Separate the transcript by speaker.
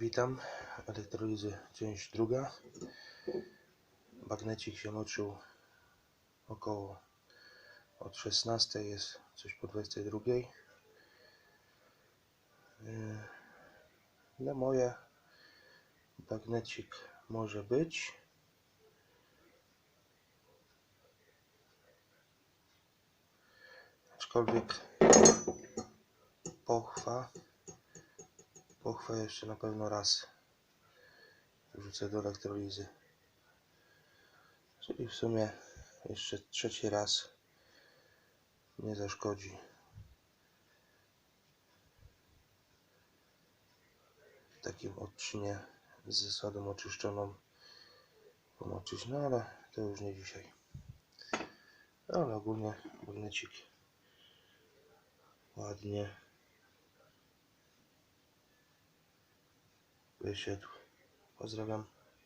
Speaker 1: Witam, elektrolizy część druga. Bagnecik się moczył około od 16 jest coś po 22. Yy, Na moje bagnecik może być. Aczkolwiek pochwa Pochwę jeszcze na pewno raz wrzucę do elektrolizy. Czyli w sumie jeszcze trzeci raz nie zaszkodzi. W takim odczynie z zasadą oczyszczoną pomoczyć, no ale to już nie dzisiaj. Ale ogólnie magnecik ładnie wyszedł. Pozdrawiam.